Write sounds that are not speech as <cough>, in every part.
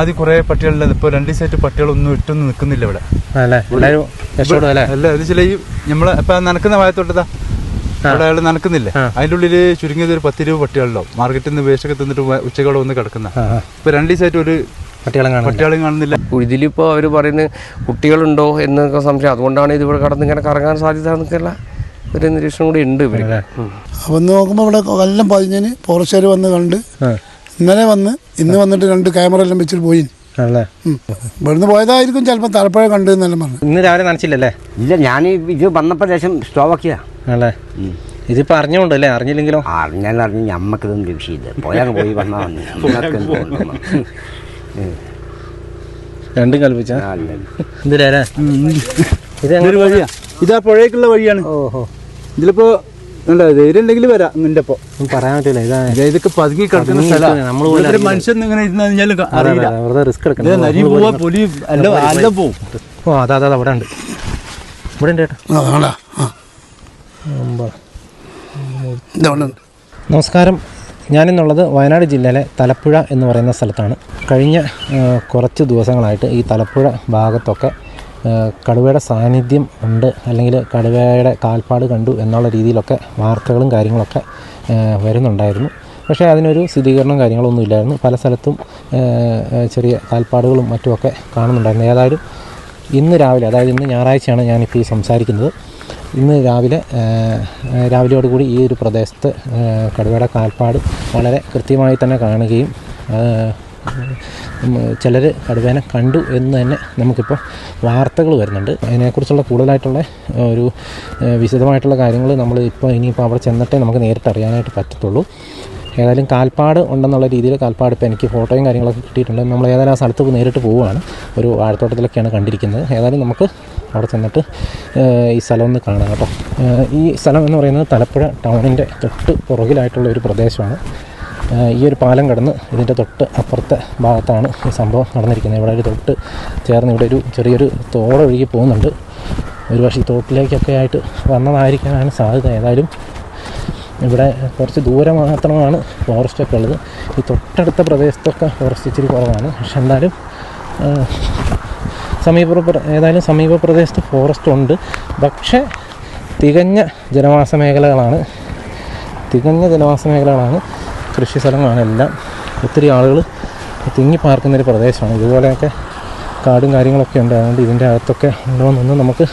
ആദ്യം കുറെ പട്ടികളുണ്ട് ഇപ്പൊ രണ്ട് ദിവസമായിട്ട് പട്ടികളൊന്നും ഇട്ടൊന്നും നിൽക്കുന്നില്ല ഇവിടെ. അല്ലേ? അത് ചില ഈ നമ്മളെ ഇപ്പൊ നനക്കുന്ന വായത്തോട്ടതാ അവിടെ അയാൾ നനക്കുന്നില്ലേ? അതിന്റെ അതിന്റെ ഉള്ളിൽ ചുരുങ്ങിയത് ഒരു പത്ത് ഇരുപത് പട്ടികളുണ്ടാവും. മാർക്കറ്റിൽ നിന്ന് വേസ്റ്റൊക്കെ ഒക്കെ തന്നിട്ട് ഉച്ചക്കോടെ വന്ന് കിടക്കുന്ന. ഇപ്പൊ രണ്ട് ദിവസമായിട്ട് ഒരു പട്ടികളും കാണുന്നില്ല. ഇതിലിപ്പോ അവർ പറയുന്നത് കുട്ടികളുണ്ടോ എന്നൊക്കെ സംശയം. അതുകൊണ്ടാണ് ഇത് ഇവിടെ കടന്ന് ഇങ്ങനെ കറങ്ങാൻ സാധ്യത എന്നൊക്കെയുള്ള ഒരു നിരീക്ഷണം കൂടി ഉണ്ട് അപ്പൊ നോക്കുമ്പോ ഇവിടെ എല്ലാം പതിഞ്ഞതിന് ഫോറസ്റ്റുകാർ വന്ന് കണ്ട് ഇന്നലെ വന്ന് ഇന്ന് വന്നിട്ട് രണ്ട് ക്യാമറ എല്ലാം വെച്ചിട്ട് പോയി. ആണല്ലേ. ഇവിടുന്ന് പോയതായിരിക്കും ചിലപ്പോൾ തലപ്പുഴ കണ്ടു എന്നെല്ലാം പറഞ്ഞു. ഇന്ന് രാവിലെ നനച്ചില്ലല്ലേ? ഇല്ല ഞാൻ ഇത് വന്നപ്പോൾ ശേഷം സ്റ്റോവാക്കിയാ ആണല്ലേ? ഇതിപ്പോ അറിഞ്ഞോണ്ട് അല്ലേ? അറിഞ്ഞില്ലെങ്കിലോ? അറിഞ്ഞാൽ അറിഞ്ഞ് ഞമ്മക്കിതൊന്നും ലക്ഷ്യമില്ല പോയാൽ പോയി വന്നാൽ വന്നു. <laughs> രണ്ടും കൽപ്പിച്ച? ഇതാ പുഴയ്ക്കുള്ള വഴിയാണ്. ഓഹോ. ഇതിലിപ്പോ അല്ല ധൈര്യം ഉണ്ടെങ്കിൽ വരാം നിന്റെ ഒപ്പം പറയാൻ പറ്റില്ല ഇതാ. ഇത് ഇതൊക്കെ പതുങ്ങി കിടക്കുന്ന സ്ഥലമാണ് നമ്മൾ മനുഷ്യൻ ഇങ്ങനെ ഇരുന്ന് കഴിഞ്ഞാലും ക- അറിയില്ല. വെറുതെ റിസ്ക് എടുക്കണം. നരി പോവാ പുലി അല്ല എല്ലാം പോവും. ഓ അതാ അതാ അവിടെ ഉണ്ട്. ഇവിടെ ഉണ്ട് ചേട്ടാ നമസ്കാരം. ഞാനിന്നുള്ളത് വയനാട് ജില്ലയിലെ തലപ്പുഴ എന്ന് പറയുന്ന സ്ഥലത്താണ്. കഴിഞ്ഞ കുറച്ച് ദിവസങ്ങളായിട്ട് ഈ തലപ്പുഴ ഭാഗത്തൊക്കെ കടുവയുടെ സാന്നിധ്യം ഉണ്ട് അല്ലെങ്കിൽ കടുവയുടെ കാൽപ്പാട് കണ്ടു എന്നുള്ള രീതിയിലൊക്കെ വാർത്തകളും കാര്യങ്ങളൊക്കെ വരുന്നുണ്ടായിരുന്നു. പക്ഷേ അതിനൊരു സ്ഥിരീകരണം കാര്യങ്ങളൊന്നും ഇല്ലായിരുന്നു. പല സ്ഥലത്തും ചെറിയ കാൽപ്പാടുകളും മറ്റുമൊക്കെ കാണുന്നുണ്ടായിരുന്നു. ഏതായാലും ഇന്ന് രാവിലെ അതായത് ഇന്ന് ഞായറാഴ്ചയാണ് ഞാനിപ്പോൾ ഈ സംസാരിക്കുന്നത്. ഇന്ന് രാവിലെ രാവിലെയോടുകൂടി ഈ ഒരു പ്രദേശത്ത് കടുവയുടെ കാൽപ്പാട് വളരെ കൃത്യമായി തന്നെ കാണുകയും ചിലർ കടുവേനെ കണ്ടു എന്ന് തന്നെ നമുക്കിപ്പോൾ വാർത്തകൾ വരുന്നുണ്ട്. അതിനെക്കുറിച്ചുള്ള കൂടുതലായിട്ടുള്ള ഒരു വിശദമായിട്ടുള്ള കാര്യങ്ങൾ നമ്മൾ ഇപ്പോൾ ഇനിയിപ്പോൾ അവിടെ ചെന്നിട്ടേ നമുക്ക് നേരിട്ട് അറിയാനായിട്ട് പറ്റത്തുള്ളൂ. ഏതായാലും കാൽപ്പാട് ഉണ്ടെന്നുള്ള രീതിയിൽ കാൽപ്പാട് ഇപ്പോൾ എനിക്ക് ഫോട്ടോയും കാര്യങ്ങളൊക്കെ കിട്ടിയിട്ടുണ്ട്. നമ്മൾ ഏതായാലും ആ സ്ഥലത്ത് നേരിട്ട് പോവുകയാണ്. ഒരു വാഴത്തോട്ടത്തിലൊക്കെയാണ് കണ്ടിരിക്കുന്നത്. ഏതായാലും നമുക്ക് അവിടെ ചെന്നിട്ട് ഈ സ്ഥലം ഒന്ന് കാണാം കേട്ടോ. ഈ സ്ഥലം എന്ന് പറയുന്നത് തലപ്പുഴ ടൗണിന്റെ തൊട്ട് പുറകിലായിട്ടുള്ള ഒരു പ്രദേശമാണ്. ഈ ഒരു പാലം കടന്ന് ഇതിന്റെ തൊട്ട് അപ്പുറത്തെ ഭാഗത്താണ് ഈ സംഭവം നടന്നിരിക്കുന്നത്. ഇവിടെ ഒരു തൊട്ട് ചേർന്ന് ഇവിടെ ഒരു ചെറിയൊരു തോടൊഴുകി പോകുന്നുണ്ട്. ഒരു പക്ഷേ ഈ തോട്ടിലേക്കൊക്കെ ആയിട്ട് വന്നതായിരിക്കാനാണ് സാധ്യത. ഏതായാലും ഇവിടെ കുറച്ച് ദൂരെ മാത്രമാണ് ഫോറസ്റ്റൊക്കെ ഉള്ളത്. ഈ തൊട്ടടുത്ത പ്രദേശത്തൊക്കെ ഫോറസ്റ്റ് ഇച്ചിരി കുറവാണ്. പക്ഷെ എന്തായാലും സമീപ ഏതായാലും സമീപ പ്രദേശത്ത് ഫോറസ്റ്റ് ഉണ്ട്. പക്ഷേ തികഞ്ഞ ജനവാസ മേഖലകളാണ്. തികഞ്ഞ ജനവാസ മേഖലകളാണ്. കൃഷി സ്ഥലങ്ങളാണ് എല്ലാം. ഒത്തിരി ആളുകൾ തിങ്ങി പാർക്കുന്നൊരു പ്രദേശമാണ്. ഇതുപോലെയൊക്കെ കാടും കാര്യങ്ങളൊക്കെ ഉണ്ട്. അതുകൊണ്ട് ഇതിന്റെ അകത്തൊക്കെ ഉണ്ടോയെന്നൊന്നും നമുക്ക്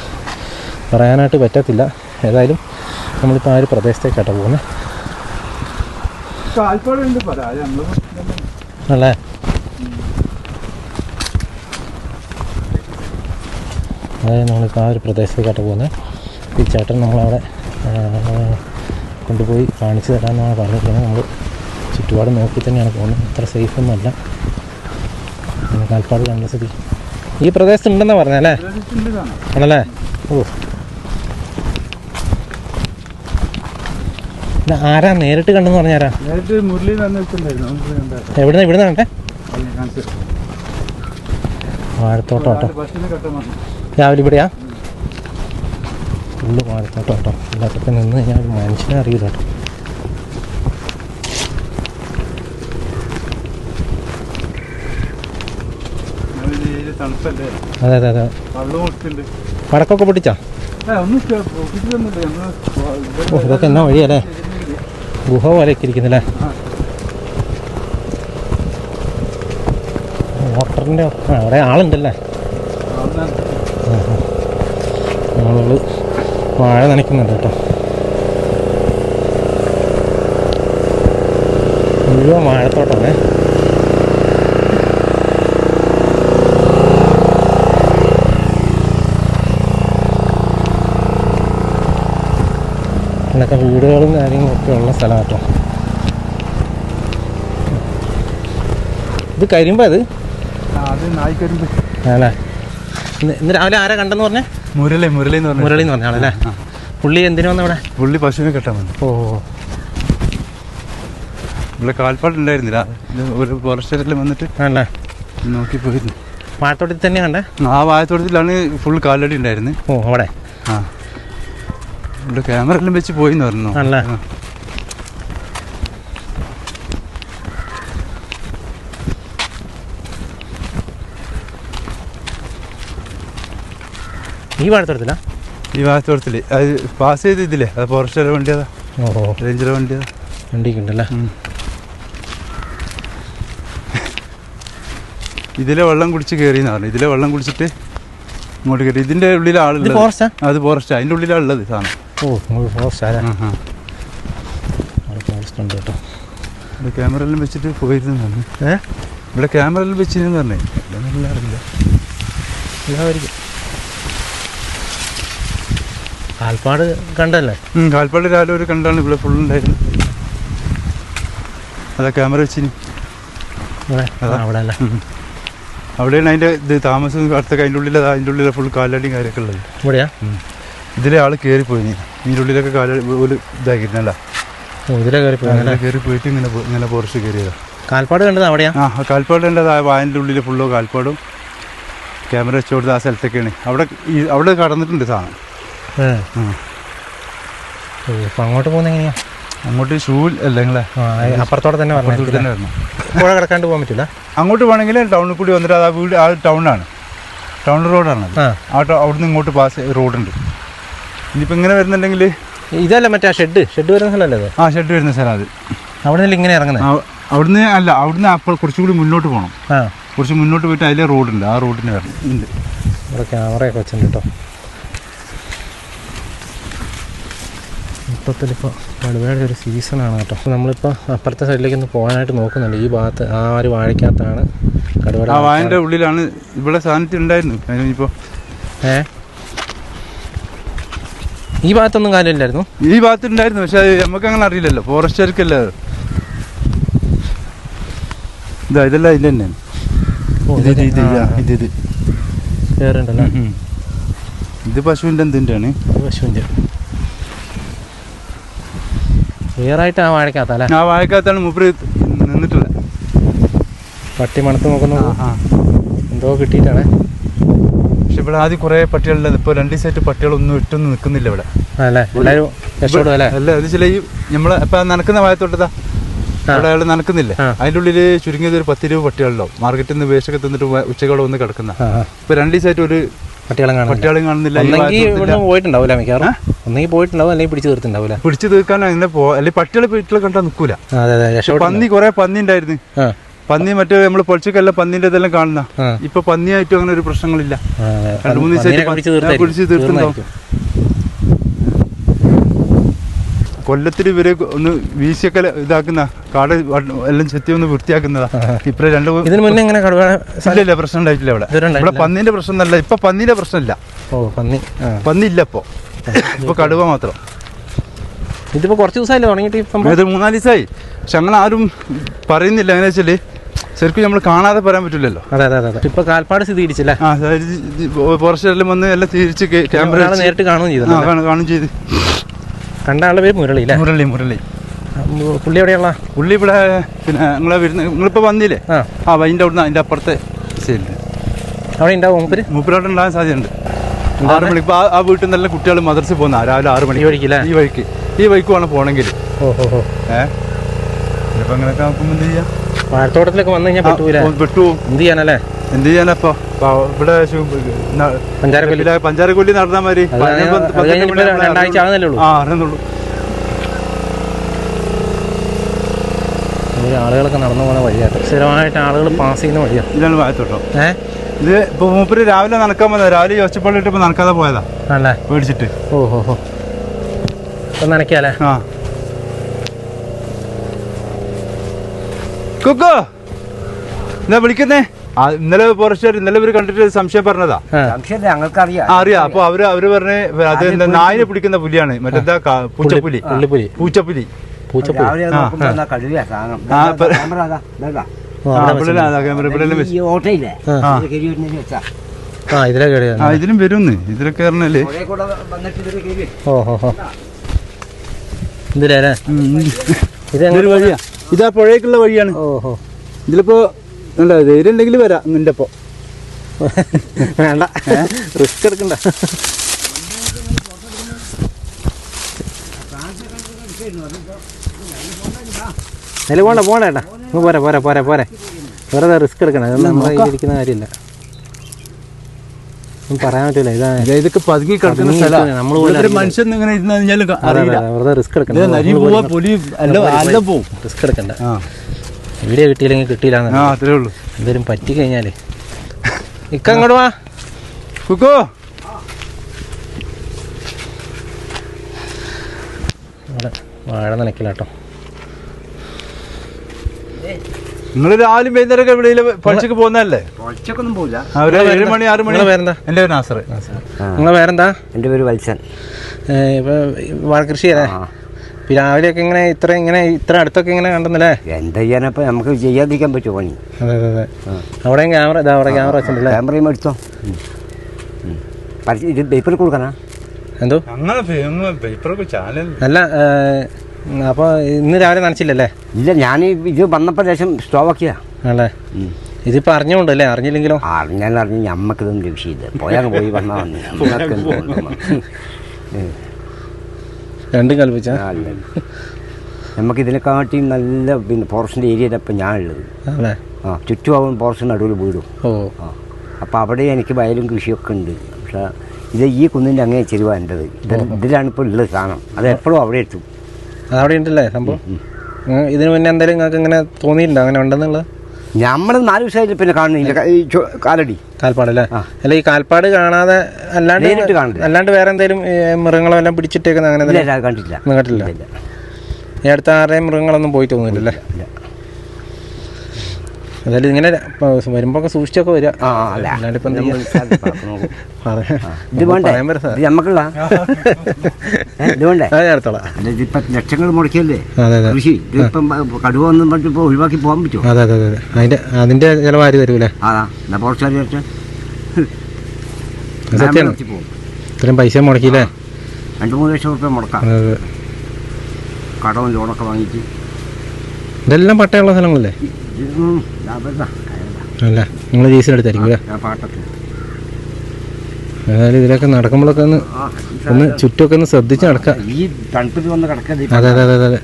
പറയാനായിട്ട് പറ്റത്തില്ല. ഏതായാലും നമ്മളിപ്പോൾ ആ ഒരു പ്രദേശത്തേക്കാട്ടോ പോകുന്നത്. അല്ലേ? അതായത് നമ്മളിപ്പോൾ ആ ഒരു പ്രദേശത്തേക്കാട്ടോ പോകുന്നത്. ഈ ചേട്ടൻ നമ്മളവിടെ കൊണ്ടുപോയി കാണിച്ചു തരാമെന്നാണ് പറഞ്ഞിരിക്കുന്നത്. നമ്മൾ ചുറ്റുപാട് നോക്കി തന്നെയാണ് പോകുന്നത്. അത്ര സേഫ് ഒന്നുമല്ല പിന്നെ കാൽപ്പാട് കണ്ട സ്ഥിതി. ഈ പ്രദേശത്ത് ഉണ്ടെന്നാ പറഞ്ഞല്ലേ. ആണല്ലേ? ഓ. ആരാ നേരിട്ട് കണ്ടെന്ന് പറഞ്ഞാരാ എവിടുന്ന ഇവിടുന്ന് കണ്ടേ? വാഴത്തോട്ടം കേട്ടോ. രാവിലെ ഇവിടെയാ? ഫുള്ള് വാഴത്തോട്ടം കേട്ടോ. ഇല്ലാത്തൊക്കെ നിന്ന് കഴിഞ്ഞാൽ മനുഷ്യനെ അറിയില്ല കേട്ടോ. അതെ അതെ അതെ. പടക്കൊക്കെ പൊട്ടിച്ചാ? ഓ ഇതൊക്കെ എന്നാ വഴിയല്ലേ? ഗുഹ പോലെയൊക്കെ ഇരിക്കുന്നില്ലേ? മോട്ടറിന്റെ അവിടെ ആളുണ്ടല്ലേ? ആളുകൾ ആളുകൾ വാഴ നനയ്ക്കുന്നുണ്ട് കേട്ടോ. മുഴുവൻ വാഴത്തോട്ടമേ എന്നൊക്കെ വീടുകളും കാര്യങ്ങളൊക്കെ ഉള്ള സ്ഥലം കേട്ടോ ഇത്? കരിമ്പത് അത് അല്ലേ ഇന്ന് രാവിലെ ആരാ കണ്ടെന്ന് പറഞ്ഞേ? മുരളി മുരളി എന്ന് പറഞ്ഞു മുരളി എന്ന് പറഞ്ഞ ആളല്ലേ? പുള്ളി എന്തിനു വന്ന ഇവിടെ? പുള്ളി പശുവിനെ കെട്ടാൻ വന്നു. ഓ. ഇവിടെ കാൽപ്പാടുണ്ടായിരുന്നില്ല ഒരു ഫോറസ്റ്റ് വന്നിട്ട് ആണല്ലേ? നോക്കി പോയിരുന്നു. വാഴത്തോട്ടത്തിൽ തന്നെ കണ്ടേ? ആ വാഴത്തോട്ടത്തിലാണ് ഫുൾ കാലടി ഉണ്ടായിരുന്നു. ഓ അവിടെ. ആ. ഇവിടെ ക്യാമറ എല്ലാം വെച്ച് പോയിന്ന് പറഞ്ഞു. ഈ വാഴത്തോട്ടത്തിലാ? ഈ വാഴത്തോട്ടത്തിൽ അത് പാസ് ചെയ്ത് ഇതില്ലേ? അത് ഫോറസ്റ്റ് വണ്ടി അതാ. റേഞ്ചർ വണ്ടി അതാ. ഉണ്ടല്ലേ? ഇതിലെ വെള്ളം കുടിച്ച് കയറിയെന്ന് പറഞ്ഞു. ഇതിലെ വെള്ളം കുടിച്ചിട്ട് ഇങ്ങോട്ട് കയറി ഇതിന്റെ ഉള്ളിലാണ് അത് ഫോറസ്റ്റാ അതിന്റെ ഉള്ളിലാണ് ഉള്ളത് സാധനം. ഓ നമ്മൾ ഫോറസ്റ്റ് ആരാ? അവിടെ ഫോറസ്റ്റ് ഉണ്ട് കേട്ടോ. ഇവിടെ ക്യാമറയിലും വെച്ചിട്ട് പോയിരുന്നു ഏ? ഇവിടെ ക്യാമറ എല്ലാം വെച്ചിരുന്നു പറഞ്ഞേ. എല്ലാം അറിയില്ല. ഇല്ലായിരിക്കും കാൽപ്പാട് കണ്ടല്ലേ? കാൽപ്പാട് രാവിലെ ഒരു കണ്ടാണ് ഇവിടെ ഫുൾ ഉണ്ടായിരുന്നു. അതാ ക്യാമറ വെച്ചിന്. ഇവിടെ? അവിടെ അല്ല അവിടെയാണ് അതിന്റെ ഇത് താമസം. അടുത്തൊക്കെ അതിന്റെ ഉള്ളിൽ അതാ അതിന്റെ ഉള്ളിൽ ഫുൾ കാലടിയും കാര്യമൊക്കെ ഉള്ളത്. ഇവിടെയാ? ഇതിലെ ആൾ കയറിപ്പോയി ഇതിന്റെ ഉള്ളിലൊക്കെ കാല ഒരു ഇതാക്കിയിരുന്നല്ല ഇതിലെ കയറി പോയി കയറി പോയിട്ട് ഇങ്ങനെ ഇങ്ങനെ ഫോറസ്റ്റ് കയറിയതാ കാൽപ്പാട് കണ്ടത് അവിടെയാ? ആ കാൽപ്പാട് കണ്ടത് ആ വായന്റെ ഉള്ളിൽ ഫുള്ളോ കാൽപ്പാടും ക്യാമറ വെച്ച് കൊടുത്ത് ആ സ്ഥലത്തൊക്കെയാണ്. അവിടെ ഈ അവിടെ കടന്നിട്ടുണ്ട് സാധനം. ഇപ്പം അങ്ങോട്ട് പോകുന്ന എങ്ങനെയാ? അങ്ങോട്ട് ഷൂ അല്ല നിങ്ങളെ അപ്പുറത്തോടെ തന്നെ തന്നെ വരണം. പുഴ കിടക്കാണ്ട് പോകാൻ പറ്റില്ല അങ്ങോട്ട് വേണമെങ്കിൽ ടൗണിൽ കൂടി വന്നിട്ട് ആ വീട് ആ ടൗണാണ് ടൗൺ റോഡാണ്. ആ. അവിടെ നിന്ന് അവിടുന്ന് ഇങ്ങോട്ട് പാസ് റോഡുണ്ട്. ഇനിയിപ്പോൾ ഇങ്ങനെ വരുന്നുണ്ടെങ്കിൽ ഇതല്ല മറ്റേ ആ ഷെഡ്. ഷെഡ് വരുന്ന സ്ഥലമല്ലേ അത്? ആ ഷെഡ് വരുന്ന സ്ഥലം അത്. അവിടെ നിന്ന് ഇങ്ങനെ ഇറങ്ങുന്നത് അവിടുന്ന് അല്ല അവിടുന്ന് അപ്പോൾ കുറച്ചുകൂടി മുന്നോട്ട് പോകണം ആ. കുറച്ച് മുന്നോട്ട് പോയിട്ട് അതിലെ റോഡുണ്ട്. ആ റോഡിന് വരണം. ഉണ്ട്. ഇവിടെ ക്യാമറയൊക്കെ വെച്ചിട്ടുണ്ട് കേട്ടോ മൊത്തത്തിലിപ്പോൾ കടുവയുടെ ഒരു സീസണാണ് കേട്ടോ. അപ്പോൾ നമ്മളിപ്പോൾ അപ്പുറത്തെ സൈഡിലേക്ക് ഒന്ന് പോകാനായിട്ട് നോക്കുന്നുണ്ട്. ഈ ഭാഗത്ത് ആ ഒരു വാഴയ്ക്കകത്താണ് കടുവ ആ വായന്റെ ഉള്ളിലാണ് ഇവിടെ സാധനത്തിൽ ഉണ്ടായിരുന്നു അതിനിപ്പോൾ ഏ? ഈ ഭാഗത്തൊന്നും കാര്യമില്ലായിരുന്നു? ഈ ഭാഗത്തുണ്ടായിരുന്നു പക്ഷെ നമുക്ക് അങ്ങനെ അറിയില്ലല്ലോ. ഫോറസ്റ്റുകാർക്കല്ലേ ഇതാ ഇതെല്ലാം ഇതിൽ തന്നെയാണ് ഓ, ഇത് ഇത് ഇത് പശുവിന്റെ ഇത് ഇത്. കയറുണ്ടല്ലോ ഉം. ഇത് പശുവിന്റെ പശുവിന്റെ. ക്ലിയറായിട്ട് ആ വാഴയ്ക്കകത്തല്ലേ ആ വാഴക്കകത്താണ് മൂപ്പര് നിന്നിട്ടുള്ളത്. പട്ടി മണത്ത് നോക്കുന്നു ആ. എന്തോ കിട്ടിയിട്ടാണ്? പക്ഷെ ഇവിടെ ആദ്യം കുറെ പട്ടികളുള്ളത് ഇപ്പൊ രണ്ട് ദിവസമായിട്ട് പട്ടികളൊന്നും ഇട്ടൊന്നും നിൽക്കുന്നില്ല ഇവിടെ. അല്ലേ? അത് ചില ഈ നമ്മൾ ഇപ്പൊ നനക്കുന്ന വായത്തോട്ടതാ അവിടെ അയാൾ നനക്കുന്നില്ലേ. അതിന്റെ ഉള്ളിൽ ചുരുങ്ങിയത് ഒരു പത്തിരുപത് പട്ടികളുണ്ടാവും. മാർക്കറ്റിൽ നിന്ന് വേസ്റ്റൊക്കെ തിന്നിട്ട് ഉച്ചകളോ ഒന്ന് കിടക്കുന്ന. ഇപ്പൊ രണ്ട് ദിവസമായിട്ട് ഒരു പട്ടികളും കാണുന്നില്ല. ഈ ഒന്നെങ്കിൽ വാഴത്തോട്ടത്തില്ല. ഇവിടുന്ന് പോയിട്ടുണ്ടാവില്ല മിക്കവാറും. ഒന്നെങ്കിൽ പോയിട്ടുണ്ടാവും അല്ലെങ്കിൽ പിടിച്ചു തീർത്തിണ്ടാവില്ല പിടിച്ചു തീർക്കാൻ അങ്ങനെ പോ അല്ലെങ്കിൽ പട്ടികളെ വീട്ടിൽ കണ്ടാൽ നിൽക്കൂല പന്നി കുറെ പന്നി ഉണ്ടായിരുന്നു. പന്നി മറ്റേ നമ്മൾ പൊളിച്ചൊക്കെല്ലാം പന്നിന്റെ ഇതെല്ലാം കാണുന്ന. ഇപ്പൊ പന്നിയായിട്ടും അങ്ങനെ ഒരു പ്രശ്നങ്ങളില്ല. രണ്ടു മൂന്ന് ദിവസമായിട്ട് പിടിച്ച്. തീർന്നായിരിക്കും. കൊല്ലത്തിൽ ഇവർ ഒന്ന് വീശിയൊക്കെ ഇതാക്കുന്ന കാട് എല്ലാം ചെത്തി ഒന്ന് വൃത്തിയാക്കുന്നതാ. ഇപ്പൊ രണ്ട് ഇതിന് മുന്നേ ഇങ്ങനെ ഇല്ല ഇല്ല പ്രശ്നം ഉണ്ടായിട്ടില്ല ഇവിടെ. ഇവിടെ പന്നീന്റെ പ്രശ്നം അല്ല ഇപ്പൊ പന്നീന്റെ പ്രശ്നമില്ല. ഓ പന്നി. പന്നി ഇല്ല ഇപ്പൊ. ഇപ്പൊ കടുവ മാത്രം. ഇതിപ്പോ കുറച്ച് ദിവസമല്ലേ തുടങ്ങിയിട്ട് ഇത് മൂന്നാൽ ദിവസമായി പക്ഷെ അങ്ങനെ ആരും പറയുന്നില്ല. എങ്ങനെ വെച്ചാൽ ശരിക്കും നമ്മൾ കാണാതെ പറയാൻ പറ്റില്ലല്ലോ. അതെ അതെ അതെ ഇപ്പൊ കാൽപ്പാട് ആ ഫോറസ്റ്റുകാരെല്ലാം വന്ന് എല്ലാം തിരിച്ച് ക്യാമറ നേരിട്ട് കാണുകയും ചെയ്തു കാണുകയും ചെയ്ത്. കണ്ട ആളുടെ പേര് മുരളി അല്ലേ? മുരളി മുരളി. പുള്ളി എവിടെയുള്ള പുള്ളി ഇവിടെ പിന്നെ നിങ്ങളെ വരുന്ന നിങ്ങളിപ്പോൾ വന്നില്ലേ? ആ. ആ വൈന്റെ അവിടുന്ന് അതിന്റെ അപ്പുറത്തെ സൈഡിൽ അവിടെ ഉണ്ടാവും മൂപ്പര്? മൂപ്പരോട്ട് ഉണ്ടാകാൻ സാധ്യതയുണ്ട്. ആറ് മണി ഇപ്പോൾ ആ വീട്ടിൽ നിന്നെല്ലാം കുട്ടികൾ മദർസിൽ പോകുന്ന രാവിലെ ആറ് മണി ഈ വഴിക്കില്ലേ ഈ വഴിക്ക്. ഈ വഴിക്ക് വേണം പോകണമെങ്കിൽ. ഓ ഓ ഏ? ചിലപ്പോൾ അങ്ങനെയൊക്കെ നോക്കുമ്പോൾ എന്ത് ചെയ്യാം? വാഴത്തോട്ടത്തിലൊക്കെ വന്നു കഴിഞ്ഞാൽ പറ്റൂല. ഓ, എന്ത് ചെയ്യാനല്ലേ? എന്ത് ചെയ്യാനപ്പോ ഇപ്പൊ? ഇവിടെ പഞ്ചാരക്കൊല്ലി പഞ്ചാരക്കൊല്ലി നടന്നാൽ മതി. രണ്ടാഴ്ച ആകുന്നല്ലേ ഉള്ളൂ. ആ അറിയുന്നുള്ളൂ ആളുകളൊക്കെ നടന്നു പോകുന്ന വഴിയാട്ടോ. സ്ഥിരമായിട്ട് ആളുകൾ പാസ് ചെയ്യുന്ന വഴിയാണ് ഇതാണ് വായത്തോട്ടം ഏ? ഇത് ഇപ്പൊ മൂപ്പര് രാവിലെ നടക്കാൻ വന്നത്. രാവിലെ ചോച്ചപ്പള്ളിട്ട് ഇപ്പൊ നടക്കാതെ പോയതാ. അല്ലേ പേടിച്ചിട്ട്. ഓഹോ ഹോ. ഹോ ഇപ്പം ആ. കുക്കോ എന്നാ വിളിക്കുന്നേ? ഇന്നലെ ഫോറസ്റ്റുകാർ ഇന്നലെ ഇവർ കണ്ടിട്ട് സംശയം പറഞ്ഞതാ. സംശയം ഞങ്ങൾക്കറിയാം. അറിയാം. അപ്പൊ അവർ അവർ പറഞ്ഞ് അത് എന്താ നായിനെ പിടിക്കുന്ന പുലിയാണ്. മറ്റെന്താ പൂച്ചപ്പുലി. പൂച്ചപ്പുലി. ഇതിലെ വരുന്ന്. ഇതിലൊക്കെ പറഞ്ഞാൽ പുഴയിൽ കൂടെ വന്നിട്ട് ഇതിൽ കയറി വരും. ഓ ഹോ ഹോ. ഇതിലേ ഉം. ഇതൊരു വഴിയാ. ഇതാ പുഴയ്ക്കുള്ള വഴിയാണ്. ഓഹോ. ഇതിലിപ്പോ അല്ല ധൈര്യം ഉണ്ടെങ്കിൽ വരാം നിന്റെ ഒപ്പം വേണ്ട റിസ്ക് എടുക്കണ്ട. അതിൽ പോണ്ട പോണേട്ടാ പോരാ പോരാ പോരാ പോരാ. വെറുതെ റിസ്ക് എടുക്കണം അതൊന്നും നമ്മളെ ഇരിക്കുന്ന കാര്യമില്ല. പറയാൻ പറ്റില്ല ഇതാ ഇത് ഇതൊക്കെ പതുങ്ങി കിടക്കുന്ന സ്ഥലമാണ്. മനുഷ്യൻ ഇങ്ങനെ ഇരുന്ന് കഴിഞ്ഞാൽ അറിയില്ല. വെറുതെ റിസ്ക് എടുക്കണം. നരി പോവാ പുലി അല്ല പോവും റിസ്ക് എടുക്കണ്ട. വീഡിയോ കിട്ടിയില്ലെങ്കിൽ കിട്ടിയില്ല അത്രേ ഉള്ളൂ. എന്തേലും പറ്റി കഴിഞ്ഞാലേ. <laughs> ഇക്ക അങ്ങോട്ട് വാ. കുക്കോ വാഴ നനയ്ക്കില്ല കേട്ടോ നിങ്ങൾ രാവിലെ വൈകുന്നേരം എവിടെയെങ്കിലും പഠിച്ചൊക്കെ പോകുന്നതല്ലേ? കുറച്ചൊക്കൊന്നും പോകില്ല ഒരു ഏഴ് മണി ആറ് മണി. നിങ്ങളെ പേരെന്താ? എന്റെ പേര് നാസർ. നിങ്ങളെ പേരെന്താ എന്റെ പേര് വത്സൻ. ഇപ്പൊ വാഴകൃഷി അല്ലേ രാവിലെ ഇപ്പൊ രാവിലെയൊക്കെ ഇങ്ങനെ ഇത്ര ഇങ്ങനെ ഇത്ര അടുത്തൊക്കെ ഇങ്ങനെ കണ്ടെന്നല്ലേ? എന്താ ചെയ്യാനപ്പോൾ നമുക്ക് ചെയ്യാതിരിക്കാൻ പറ്റുമോ പണി? അതെ അതെ അതെ. അവിടെയും ക്യാമറ ഇതാ അവിടെ ക്യാമറ വെച്ചിട്ടുണ്ടല്ലേ? ക്യാമറയും എടുത്തോ. ഉം. ഉം. പരസ്യം ഇത് പേപ്പർ കൊടുക്കണോ? എന്തോ? ഞങ്ങളെ പേപ്പറൊക്കെ ചാനൽ അല്ല അപ്പോൾ ഇന്ന് രാവിലെ നനച്ചില്ലല്ലേ? ഇല്ല ഞാൻ ഇത് വന്നപ്പോൾ ശേഷം സ്റ്റോവാക്കിയാ അല്ലേ ഇതിപ്പോ അറിഞ്ഞോണ്ട് അറിഞ്ഞുകൊണ്ടല്ലേ അറിഞ്ഞില്ലെങ്കിലോ? അറിഞ്ഞാൽ അറിഞ്ഞ് ഞമ്മക്കിതൊന്നും ലക്ഷ്യമില്ല പോയാൽ പോയി വന്നാൽ വന്നു? <laughs> ഉം. രണ്ടും കൽപ്പിച്ച? അല്ല നമുക്ക് ഇതിനെക്കാട്ടിയും നല്ല പിന്നെ ഫോറസ്റ്റിന്റെ ഏരിയയിലപ്പം ഞാൻ ഉള്ളത് അല്ലേ ആ ചുറ്റുമാവും ഫോറസ്റ്റ് നടുവിൽ വീടും. ഓ. ആ അപ്പോൾ അവിടെ എനിക്ക് വയലും കൃഷിയൊക്കെ ഉണ്ട്. പക്ഷേ ഇത് ഈ കുന്നിന്റെ അങ്ങനെ ചെരുവാന്റെ ഇതിലാണ് ഇപ്പോൾ ഉള്ളത് സാധനം. അത് എപ്പോഴും അവിടെ എത്തും. അതവിടെ ഉണ്ടല്ലേ സംഭവം? ഇതിനു മുന്നേ എന്തായാലും നിങ്ങൾക്ക് ഇങ്ങനെ തോന്നിയിട്ടുണ്ടോ? അങ്ങനെ ഉണ്ടെന്നുള്ളത്? നമ്മൾ നാല് ദിവസമായിട്ട് പിന്നെ കാണുന്നില്ല. ഈ ചോ- കാലടി. കാൽപ്പാടല്ലേ അല്ലേ? അല്ല ഈ കാൽപ്പാട് കാണാതെ അല്ലാണ്ട് നേരിട്ട് കാണില്ല. അല്ലാണ്ട് വേറെ എന്തെങ്കിലും മൃഗങ്ങളോ എല്ലാം പിടിച്ചിട്ടേക്കുന്ന അങ്ങനെ ഇല്ല ഒന്നും ഇല്ല, ഈ അടുത്ത ആരുടെയും മൃഗങ്ങളൊന്നും പോയി തോന്നില്ലല്ലേ ഇല്ല. അതായത് ഇങ്ങനെ വരുമ്പോ ഒക്കെ സൂക്ഷിച്ചൊക്കെ വരിക. അല്ലാണ്ട് ഇപ്പം ലക്ഷങ്ങൾ മുടക്കിയല്ലേ? കൃഷി കടുവ ഒന്നും ഒഴിവാക്കി പോകാൻ പറ്റുമോ? അതെ അതെ അതെ അതിന്റെ അതിന്റെ ചിലവാരി തരൂലേ? അതാ എന്നാ സത്യമാണ്. ഇത്രയും പൈസ മുടക്കിയില്ലേ? രണ്ട് മൂന്ന് ലക്ഷം റുപ്യ മുടക്കാം. കടവും ലോണൊക്കെ വാങ്ങിച്ച് ഇതെല്ലാം പട്ടയുള്ള സ്ഥലങ്ങളല്ലേ. അല്ല? നിങ്ങൾ ജീസിനെടുത്തായിരിക്കും അല്ലേ? ഏതായാലും ഇതിലൊക്കെ നടക്കുമ്പോഴൊക്കെ ഒന്ന് ഒന്ന് ചുറ്റുമൊക്കെ ഒന്ന് ശ്രദ്ധിച്ച് നടക്കാം. ഈ വന്ന് അതെ അതെ അതെ അതെ.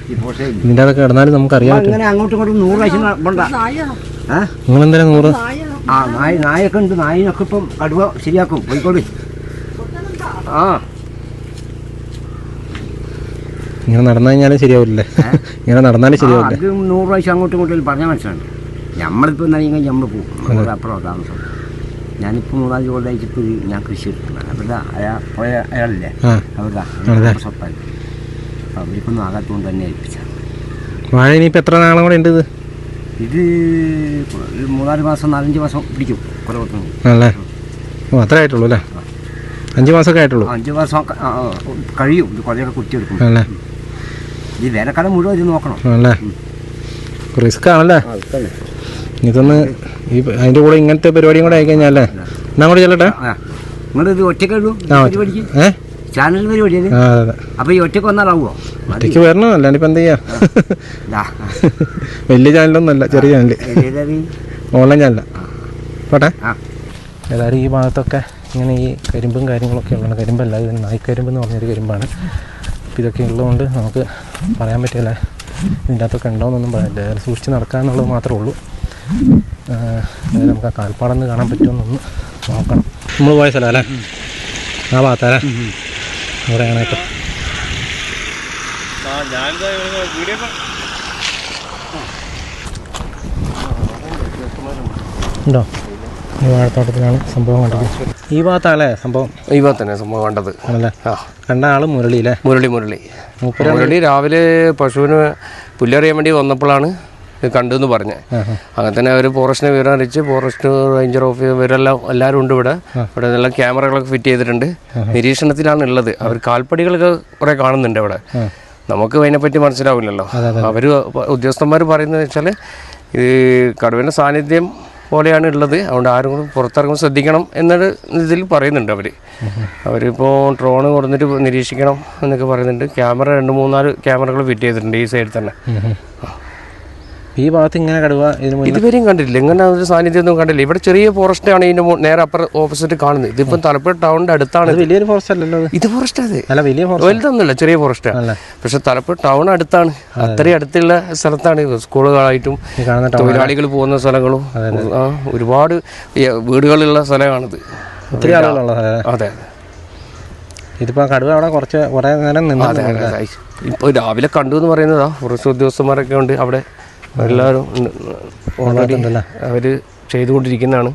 ഇതിന്റെ അതൊക്കെ കിടന്നാലും നമുക്ക് അറിയാൻ പറ്റും അങ്ങനെ അങ്ങോട്ടും ഇങ്ങോട്ടും നൂറ് പ്രാവശ്യം പോണ്ട ഏ? നിങ്ങളെന്തായാലും നൂറ്. ആ നായ നായൊക്കെ ഉണ്ട്. നായിനൊക്കെ ഇപ്പം കടുവ ശരിയാക്കും. പോയിക്കോളി ആ. ഇങ്ങനെ നടന്നു കഴിഞ്ഞാലും ശരിയാവില്ലേ. ഇങ്ങനെ നടന്നാലും ശരിയാവില്ല. അത് നൂറ് പ്രാവശ്യം അങ്ങോട്ടും ഇങ്ങോട്ടും പറഞ്ഞ മനസ്സിലുണ്ട് നമ്മളിപ്പോൾ നനയുമ്പോൾ നമ്മൾ പോകും അപ്പുറം താമസം. ഞാനിപ്പോൾ മൂന്നാൽ അയച്ചിട്ട് ഞാൻ കൃഷി എടുക്കുന്നത് അവരുടെ അയാൾ പോയ അയാളില്ലേ അവരുടെ അതെ. സ്വത്തായി അപ്പോൾ അവർക്കൊന്നും ആകാത്തതുകൊണ്ട് തന്നെ ഏൽപ്പിച്ചാണ് വാഴ ഇനിയിപ്പോൾ എത്ര നാളും കൂടെ ഉണ്ട് ഇത്? ഇത് മൂന്നാൽ മാസം നാലഞ്ച് മാസം പിടിക്കും. കുറേ കൊത്തുന്നു അല്ലേ ഓ അത്ര ആയിട്ടുള്ളൂ അല്ലേ? അഞ്ച് മാസമൊക്കെ ആയിട്ടുള്ളൂ. അഞ്ച് മാസം കഴിയും. കുറേ കുറേയൊക്കെ കുത്തിയെടുക്കും. അല്ലേ ഈ വേനൽക്കാലം മുഴുവൻ ഇത് നോക്കണം. അല്ലേ റിസ്ക് ആണല്ലേ ഇതൊന്ന് ഈ അതിന്റെ കൂടെ ഇങ്ങനത്തെ പരിപാടിയും കൂടെ ആയിക്കഴിഞ്ഞാലേ എന്നാ കൂടെ ചെല്ലട്ടെ? നിങ്ങളിത് ഒറ്റയ്ക്ക് പരിപാടിക്ക് ചാനൽ അപ്പോൾ ഈ ഒറ്റയ്ക്ക് വന്നാലാവോ? ഒറ്റയ്ക്ക് വരണം അല്ലാണ്ട് ഇപ്പം എന്ത് ചെയ്യാ വലിയ ചാനലൊന്നും അല്ല ചെറിയ ചാനൽ ഓൺലൈൻ ചാനല. പോട്ടെ. ഏതായാലും ഈ ഭാഗത്തൊക്കെ ഇങ്ങനെ ഈ കരിമ്പും കാര്യങ്ങളൊക്കെ ഉള്ളതാണ്. കരിമ്പല്ല ഇത് നായ്ക്കരിമ്പ് എന്ന് പറഞ്ഞൊരു കരിമ്പാണ്. ഇതൊക്കെ ഉള്ളതുകൊണ്ട് നമുക്ക് പറയാൻ പറ്റില്ല ഇതിന്റെ അകത്തൊക്കെ ഉണ്ടോയെന്നൊന്നും പറയാനില്ല പറ്റില്ല സൂക്ഷിച്ച് നടക്കാന്നുള്ളത് മാത്രമേ ഉള്ളൂ നമുക്ക് ആ കാൽപ്പാടൊന്ന് കാണാൻ പറ്റുമെന്നൊന്ന് നോക്കണം നമ്മൾ പോയ സ്ഥലം അല്ലേ ആ ഭാഗത്തല്ലേ അവിടെയാണ് കേട്ടോ ഉണ്ടോ ഈ വാഴത്തോട്ടത്തിലാണ് സംഭവം കണ്ടത് ഈ ഭാഗത്താണല്ലേ സംഭവം? ഈ ഭാഗത്ത് തന്നെ സംഭവം കണ്ടത്. ആണല്ലേ? കണ്ട ആൾ മുരളി അല്ലേ? മുരളി മുരളി. മുരളി രാവിലെ പശുവിന് പുല്ലറിയാൻ വേണ്ടി വന്നപ്പോഴാണ് കണ്ടു കണ്ടെന്ന് പറഞ്ഞത്. അങ്ങനെ തന്നെ അവർ ഫോറസ്റ്റിനെ വിവരം അറിയിച്ച് ഫോറസ്റ്റ് റേഞ്ചർ ഓഫീസർ ഇവരെല്ലാം എല്ലാവരും ഉണ്ട് ഇവിടെ. ഇവിടെ നല്ല ക്യാമറകളൊക്കെ ഫിറ്റ് ചെയ്തിട്ടുണ്ട്. നിരീക്ഷണത്തിലാണ് ഉള്ളത്. അവർ കാൽപ്പടികളൊക്കെ കുറെ കാണുന്നുണ്ട് അവിടെ നമുക്ക് അതിനെപ്പറ്റി മനസ്സിലാവില്ലല്ലോ. അവർ ഉദ്യോഗസ്ഥന്മാർ പറയുന്നത് വെച്ചാൽ ഇത് കടുവന്റെ സാന്നിധ്യം പോലെയാണ് ഉള്ളത്. അതുകൊണ്ട് ആരും കൂടി പുറത്തിറങ്ങുമ്പോൾ ശ്രദ്ധിക്കണം എന്നൊരു ഇതിൽ പറയുന്നുണ്ട് അവർ അവരിപ്പോൾ ഡ്രോൺ കൊടുത്തിട്ട് നിരീക്ഷിക്കണം എന്നൊക്കെ പറയുന്നുണ്ട്. ക്യാമറ രണ്ട് മൂന്നാൽ ക്യാമറകൾ ഫിറ്റ് ചെയ്തിട്ടുണ്ട് ഈ സൈഡിൽ തന്നെ. ഈ ഭാഗത്ത് ഇങ്ങനെ കടുവ ഇതുവരെയും കണ്ടില്ല ഇങ്ങനെ ഒരു സാന്നിധ്യം ഒന്നും കണ്ടില്ല. ഇവിടെ ചെറിയ ഫോറസ്റ്റ് ആണ് ഇതിന്റെ നേരെ അപ്പർ ഓപ്പോസിറ്റ് കാണുന്നത്. ഇതിപ്പം തലപ്പുഴ ടൗണിന്റെ അടുത്താണ് വലിയൊരു ഫോറസ്റ്റ് അല്ലല്ലോ ഇത്. ഫോറസ്റ്റ് അത് അല്ല വലിയ വലുതൊന്നുമില്ല ചെറിയ ഫോറസ്റ്റ് ആണ് പക്ഷെ തലപ്പുഴ ടൗൺ അടുത്താണ്. അത്രയും അടുത്തുള്ള സ്ഥലത്താണ് സ്കൂളുകളായിട്ടും തൊഴിലാളികൾ പോകുന്ന സ്ഥലങ്ങളും ഒരുപാട് വീടുകളിലുള്ള വീടുകളുള്ള സ്ഥലമാണിത് ഒത്തിരി ആളുകളുള്ള സ്ഥലം അതെ. ഇതിപ്പോൾ കടുവ അവിടെ കുറച്ച് കുറേ നേരം നിന്നു ഇപ്പൊ ഇപ്പോൾ രാവിലെ കണ്ടു എന്ന് പറയുന്നതാ കുറച്ച് ഉദ്യോഗസ്ഥന്മാരൊക്കെ ഉണ്ട് അവിടെ. എല്ലാവരും ഓൾറെഡി? അവർ ചെയ്തുകൊണ്ടിരിക്കുന്നതാണ്.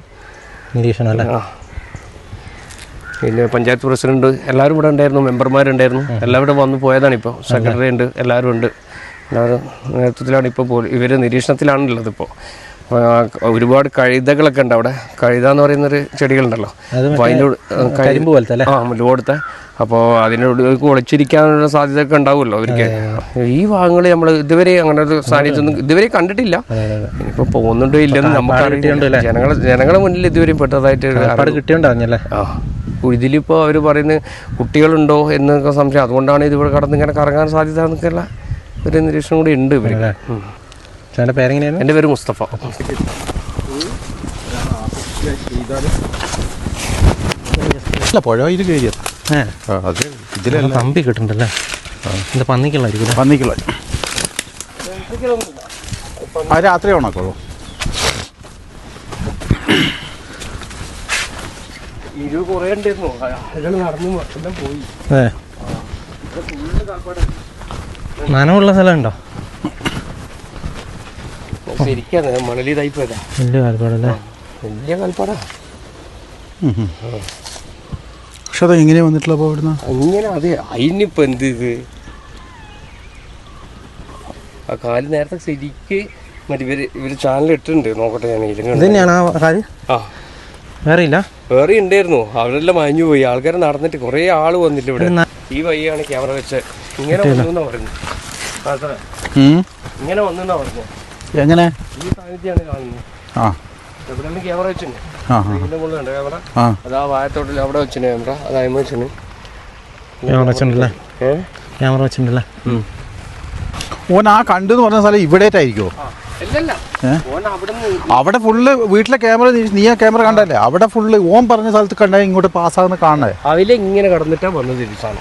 നിരീക്ഷണം അല്ലേ പിന്നെ പഞ്ചായത്ത് പ്രസിഡന്റ് എല്ലാവരും ഇവിടെ ഉണ്ടായിരുന്നു മെമ്പർമാരുണ്ടായിരുന്നു. എല്ലാവരും വന്നു പോയതാണ് ഇപ്പോൾ സെക്രട്ടറി ഉണ്ട് എല്ലാവരും ഉണ്ട്. എല്ലാവരും നേതൃത്വത്തിലാണ് ഇപ്പോൾ പോലും ഇവർ നിരീക്ഷണത്തിലാണുള്ളത് ഇപ്പോൾ ഒരുപാട് കഴുതകളൊക്കെ ഉണ്ട് അവിടെ. കഴുത എന്ന് പറയുന്നൊരു ചെടികളുണ്ടല്ലോ. അപ്പോൾ അതിന്റെ പോലത്തെ ആ അപ്പോൾ അതിനോട് ഒളിച്ചിരിക്കാനുള്ള സാധ്യത ഒക്കെ ഉണ്ടാവുമല്ലോ അവർക്ക്. ഈ ഭാഗങ്ങൾ നമ്മൾ ഇതുവരെ അങ്ങനെ ഒരു സാന്നിധ്യം ഇതുവരെ കണ്ടിട്ടില്ല. ഇപ്പൊ പോകുന്നുണ്ടോ ഇല്ലെന്ന് നമുക്ക് അറിയില്ല. ജനങ്ങളെ ജനങ്ങളെ മുന്നിൽ ഇതുവരെ പെട്ടതായിട്ട് ഒരു കാൽപ്പാട് കിട്ടിയോണ്ട് അറിഞ്ഞല്ലേ ആ ഇതിലിപ്പോൾ അവർ പറയുന്നത് കുട്ടികളുണ്ടോ എന്നൊക്കെ സംശയം. അതുകൊണ്ടാണ് ഇതിവിടെ കടന്ന് ഇങ്ങനെ കറങ്ങാൻ സാധ്യത എന്നൊക്കെയുള്ള ഒരു നിരീക്ഷണം കൂടി ഉണ്ട് ഇവർ ചേട്ടന്റെ പേരെങ്ങനെയാണ്? എന്റെ പേര് മുസ്തഫ. അല്ല പുഴ ഇത് കയറിയത് അത് ഇതിലല്ല. തമ്പി കിട്ടുന്നുണ്ടല്ലേ ഇത് പന്നിക്കുള്ള പന്നിക്കുള്ള. ആ രാത്രി ഉണക്കുള്ളൂ ഇത് കുറേ ഉണ്ടായിരുന്നു അയാൾ നടന്നു എല്ലാം പോയി. നനവുള്ള സ്ഥലമുണ്ടോ ശരിക്കാണ് മണലി വലിയ കാൽപ്പാടല്ലേ വലിയ കൽപ്പാടാ. പക്ഷെ അത് എങ്ങനെയാ വന്നിട്ടുള്ള അപ്പോൾ ഇവിടുന്ന് അങ്ങനെ അതെ അതിനിപ്പോ എന്ത് ഇത്? ആ കാൽ നേരത്തെ ശരിക്ക് മറ്റേ ഇവർ ഇവർ ചാനൽ ഇട്ടിട്ടുണ്ട്. നോക്കട്ടെ ഞാൻ തന്നെയാണ് ആ കാൽ? ആ. വേറെ ഇല്ല? വേറെ ഉണ്ടായിരുന്നു. അവരെല്ലാം മാഞ്ഞു പോയി. ആൾക്കാർ നടന്നിട്ട് കുറേ ആൾ വന്നില്ല ഇവിടെ. ഈ വഴിയാണ് ക്യാമറ വെച്ച് ഇങ്ങനെ വന്നു പറഞ്ഞു. ഇങ്ങനെ വന്നെന്നാ പറഞ്ഞു? എങ്ങനെ? ഈ സാന്നിധ്യമാണ് കാണുന്നത്. ആ. ക്യാമറ വെച്ചിട്ടുണ്ട് ആ ആ. ഇതിന്റെ മുകളിലുണ്ട് ക്യാമറ ആ. അതാ വാഴത്തോട്ടിൽ അവിടെ ക്യാമറ ക്യാമറ വെച്ചിട്ടുണ്ടല്ലേ ഏഹ് ക്യാമറ വെച്ചിട്ടുണ്ടല്ലേ ഓൻ ആ കണ്ടു എന്ന് പറഞ്ഞ സ്ഥലം ഇവിടേറ്റായിരിക്കുമോ അല്ലല്ല ഓൻ അവിടെ അവിടെ ഫുള്ള് വീട്ടിലെ ക്യാമറ നീ ആ ക്യാമറ കണ്ടല്ലേ അവിടെ ഫുള്ള് ഓൻ പറഞ്ഞ സ്ഥലത്ത് കണ്ടാൽ ഇങ്ങോട്ട് പാസ്സാകുന്ന കാണണേ അതിലെ ഇങ്ങനെ കടന്നിട്ടാ വന്നത് തിരിച്ചാണ്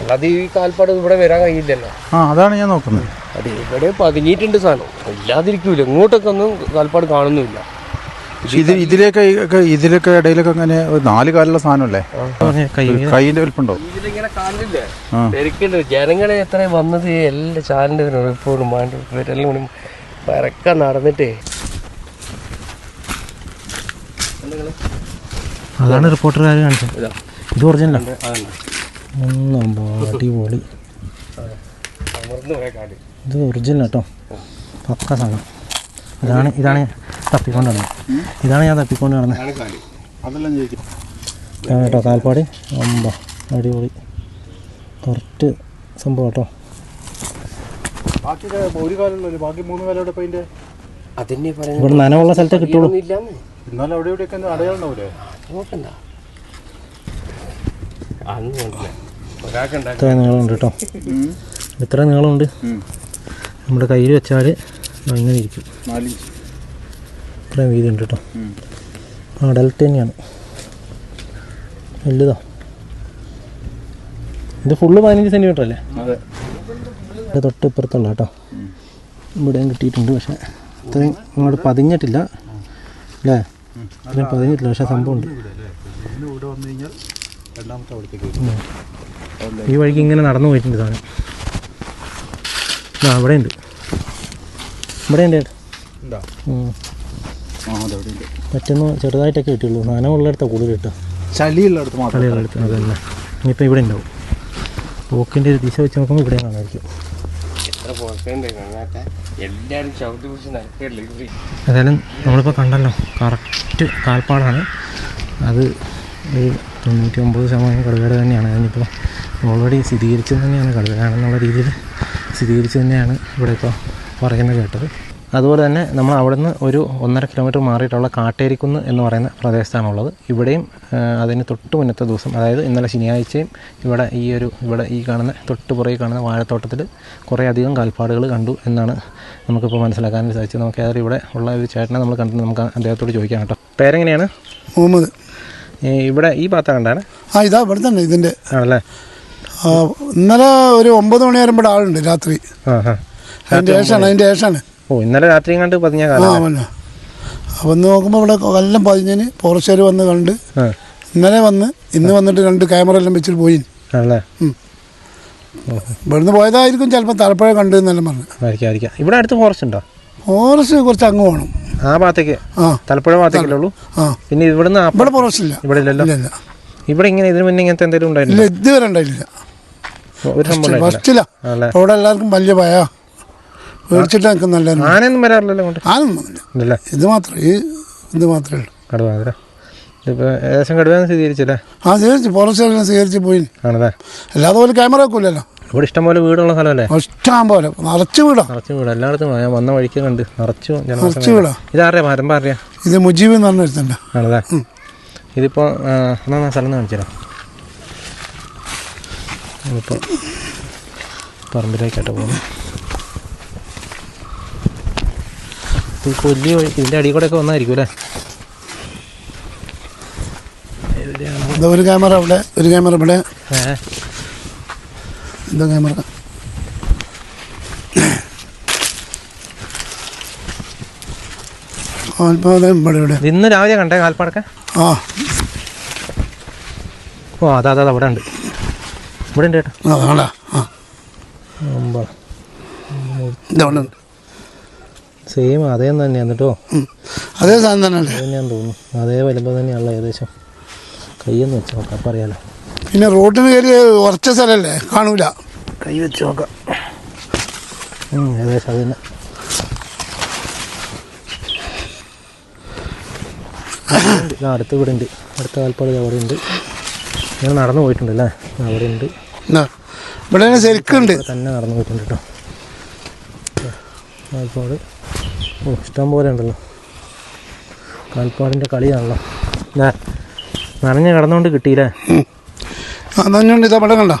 അല്ലാതെ ഈ കാൽപ്പാട് ഇവിടെ വരാൻ കഴിയില്ലല്ലോ. ആ അതാണ് ഞാൻ നോക്കുന്നത്. അത് ഇവിടെ പതുങ്ങിയിട്ടുണ്ട് സാധനം. ഇല്ലാതിരിക്കൂല. ഇങ്ങോട്ടൊക്കെ ഒന്നും കാൽപ്പാട് കാണുന്നുമില്ല. ഇത് ഇതിലേക്ക് ഇതിലൊക്കെ ഇടയിലൊക്കെ അങ്ങനെ ഒരു നാല് കാലുള്ള സാധനമല്ലേ? കൈയിന്റെ വലിപ്പുണ്ടോ? ഇതിലിങ്ങനെ കാണില്ലേ ആ. തിരക്കുണ്ട് ജനങ്ങളെ എത്ര വന്നത്? എല്ലാ ചാലിന്റെ റിപ്പോർട്ടും മാണ്ട് ഇവരെല്ലാം കൂടി പരക്ക നടന്നിട്ടേ. അതാണ് റിപ്പോർട്ടർ കാര്യം കാണിച്ചത്. ഇതാ. ഇത് ഒറിജിനലാണ് അതാണ് ഒന്നും അടിപൊളി ഇത് ഒറിജിനൽ കേട്ടോ പക്ക സാധനം. ഇതാണ് ഇതാണ് ഞാൻ തപ്പിക്കൊണ്ട് നടന്നത് ഇതാണ് ഞാൻ തപ്പിക്കൊണ്ട് നടന്നത് കേട്ടോ കാൽപ്പാടി. അമ്പ അടിപൊളി കറക്റ്റ് സംഭവം കേട്ടോ. ഇവിടെ നനവുള്ള സ്ഥലത്തേ കിട്ടുള്ളൂ. എന്നാലും അവിടെ അടയാളം നോക്കണ്ട. ഇത്ര നീളമുണ്ട് കേട്ടോ. ഇത്ര നീളമുണ്ട്? നമ്മുടെ കയ്യിൽ വെച്ചാൽ ഇങ്ങനെ ഇരിക്കും. ഇത്രയും വീതി ഉണ്ട് കേട്ടോ ഡെൽറ്റ തന്നെയാണ്. വലുതാ. ഇത് ഫുള്ള് പതിനഞ്ച് സെന്റിമീറ്റർ അല്ലേ? അതെ. ഇത് തൊട്ട് ഇപ്പുറത്തുള്ള കേട്ടോ ഇവിടെയും കിട്ടിയിട്ടുണ്ട് പക്ഷേ ഇത്രയും ഇങ്ങോട്ട് പതിഞ്ഞിട്ടില്ല. അല്ലേ? ഇത്രയും പതിഞ്ഞിട്ടില്ല പക്ഷേ സംഭവം ഉണ്ട് രണ്ടാമത്തെ അവിടത്തേക്ക് ഈ വഴിക്ക് ഇങ്ങനെ നടന്നു പോയിട്ടുണ്ട് സാധനം. ആ അവിടെ ഉണ്ട് ഇവിടെ ഉണ്ട് ചേട്ടാ മറ്റൊന്ന് ചെറുതായിട്ടൊക്കെ കിട്ടിയുള്ളൂ. നനവുള്ളിടത്താണ് കൂടുതൽ കിട്ടുക. ചളിയുള്ളിടത്ത് മാത്രം കളികളെടുത്ത് അതല്ല. ഇനിയിപ്പോൾ ഇവിടെ ഉണ്ടാവും. പോക്കിന്റെ ഒരു ദിശ വെച്ച് നോക്കുമ്പോൾ ഇവിടെ കാണാമായിരിക്കും. ഏതായാലും നമ്മളിപ്പോൾ കണ്ടല്ലോ. കറക്റ്റ് കാൽപ്പാടാണ്. അത് ഒരു തൊണ്ണൂറ്റി ഒമ്പത് ശതമാനം കടുവയുടെ തന്നെയാണ്. അതിനിപ്പോൾ ഓൾറെഡി സ്ഥിരീകരിച്ചത് തന്നെയാണ്. കടുവയാണെന്നുള്ള രീതിയിൽ സ്ഥിരീകരിച്ചു തന്നെയാണ് ഇവിടെ ഇപ്പോൾ പറയുന്നത് കേട്ടത്. അതുപോലെ തന്നെ നമ്മൾ അവിടെ നിന്ന് ഒരു ഒന്നര കിലോമീറ്റർ മാറിയിട്ടുള്ള കാട്ടേരിക്കുന്ന് എന്ന് പറയുന്ന പ്രദേശത്താണുള്ളത്. ഇവിടെയും അതിന് തൊട്ട് മുന്നത്തെ ദിവസം അതായത് ഇന്നലെ ശനിയാഴ്ചയും ഇവിടെ ഈ ഒരു ഇവിടെ ഈ കാണുന്ന തൊട്ട് പുറകെ കാണുന്ന വാഴത്തോട്ടത്തിൽ കുറേ അധികം കാൽപ്പാടുകൾ കണ്ടു എന്നാണ് നമുക്കിപ്പോൾ മനസ്സിലാക്കാൻ സാധിച്ചത്. നമുക്ക് ഏതായാലും ഇവിടെ ഉള്ള ഒരു ചേട്ടനെ നമ്മൾ കണ്ടിട്ട് നമുക്ക് അദ്ദേഹത്തോട് ചോദിക്കാം കേട്ടോ. പേരെങ്ങനെയാണ്? മുഹമ്മദ്. ഇവിടെ ഈ ഭാഗത്താണ് കണ്ടാണ് ആ ഇതാ ഇവിടെ തന്നെ ഇതിന്റെ ആണല്ലേ? ഇന്നലെ ഒരു ഒമ്പത് മണി വരുമ്പോൾ ആളുണ്ട് രാത്രി. അതിന്റെ അതിന്റെ ശേഷമാണ് അതിന്റെ ഓ ഇന്നലെ രാത്രി കണ്ട് പതിഞ്ഞ അപ്പൊ കാലം അപ്പം നോക്കുമ്പോൾ ഇവിടെ എല്ലാം പതിഞ്ഞതിന് പോറശ്ശേര് വന്ന് കണ്ട് ഇന്നലെ വന്ന് ഇന്ന് വന്നിട്ട് രണ്ട് ക്യാമറ എല്ലാം വെച്ചിട്ട് പോയി. ആണല്ലേ? ഇവിടുന്ന് പോയതായിരിക്കും ചിലപ്പോൾ തലപ്പുഴ കണ്ടു എന്നെല്ലാം പറഞ്ഞു. ഇവിടെ അടുത്ത് ഫോറസ്റ്റ് ഉണ്ടോ? ഫോറസ്റ്റ് കുറച്ച് അങ്ങ് പോകണം ആ ഭാഗത്തേക്ക്. തലപ്പുഴ ഭാഗത്തേക്കല്ലേ ഉള്ളൂ? പിന്നെ ഇവിടുന്ന് ഇവിടെ ഇല്ല ഇവിടെ ഇല്ലല്ലോ ഇല്ല ഇല്ല. ഇവിടെ ഇങ്ങനെ ഇതിനു മുന്നേ ഇങ്ങനത്തെ എന്തെങ്കിലും ഉണ്ടായിരുന്നില്ല ഇതുവരെ ഉണ്ടായില്ല ഒരു സംഭവം. ഫസ്റ്റില്ല അവിടെ എല്ലാവർക്കും വലിയ ഭയ. പേടിച്ചിട്ട് നിൽക്കുന്ന നല്ല ആനയൊന്നും വരാറില്ലല്ലോ ആനൊന്നുമില്ല ഇത് മാത്രം ഈ ഇത് മാത്രമേ ഉള്ളൂ. കടുവാതിര ഇതിപ്പോൾ ഏകദേശം കടുവാന്ന് സ്ഥിരീകരിച്ചല്ലേ ആ സ്വീകരിച്ച്. ഫോറസ്റ്റ് സ്വീകരിച്ച് പോയി. ആണല്ലേ? അല്ലാതെ പോലെ ക്യാമറ വെക്കൂലല്ലോ ഇവിടെ ഇഷ്ടംപോലെ വീടുള്ള സ്ഥലമല്ലേ? ഇഷ്ടം പോലെ നിറച്ച് വീടാ. നിറച്ച് വീട്. എല്ലായിടത്തും ഞാൻ വന്ന വഴിക്ക് കണ്ട് നിറച്ചു നിറച്ച് വീടാ. ഇതാറിയാ മരം അറിയാം ഇത് മുജീബ് എന്ന് പറഞ്ഞ ആണല്ലേ? ഇതിപ്പോൾ എന്നാ സ്ഥലം കാണിച്ചു തരാം ഇപ്പോൾ പറമ്പിലേക്കായിട്ട് പോകുന്നു. ഈ കൊല്ലി ഇതിന്റെ അടിയിൽ കൂടെ ഒക്കെ വന്നായിരിക്കും അല്ലേ? ഒരു ക്യാമറ അവിടെ ഒരു ക്യാമറ ഇവിടെ. എന്താ ക്യാമറ കാൽപാദം ഇവിടെ ഇവിടെ. ഇന്ന് രാവിലെ കണ്ടേ കാൽപ്പാടൊക്കെ ആ. ഓ അതാ അതാ അവിടെ ഉണ്ട്. ഇവിടെ ഉണ്ട് ചേട്ടാ കാണാ ആ. ഇതവിടെ സെയിം അതേ തന്നെയാണ് കേട്ടോ. അതേ സാധനം തന്നെ അല്ലേ അത് തന്നെയാന്ന് തോന്നുന്നു. അതേ വലിപ്പം തന്നെയാണല്ലോ ഏകദേശം. കയ്യെന്ന് വെച്ച് നോക്കാം പിന്നെ റോഡിന് കയറി ഉറച്ച സ്ഥലല്ലേ? കാണൂല. കൈ വെച്ച് നോക്കാം. ഏകദേശം അത് തന്നെ. അടുത്ത് ഇവിടെ ഉണ്ട്. അടുത്ത കാൽപ്പാട് അവിടെ ഉണ്ട്. ഞാൻ നടന്നു പോയിട്ടുണ്ട് അല്ലേ? അവിടെ ഉണ്ട്. ഇവിടെ തന്നെ ശരിക്കുണ്ട്. തന്നെ നടന്നു പോയിട്ടുണ്ട് കേട്ടോ. കാൽപ്പാട് ഓ ഇഷ്ടം പോലെ ഉണ്ടല്ലോ. കാൽപ്പാടിന്റെ കളിയാണല്ലോ. നനഞ്ഞ് കിടന്നുകൊണ്ട് കിട്ടിയില്ലേ? ആ നഞ്ഞുണ്ട് ഇത് അവിടെ കണ്ട?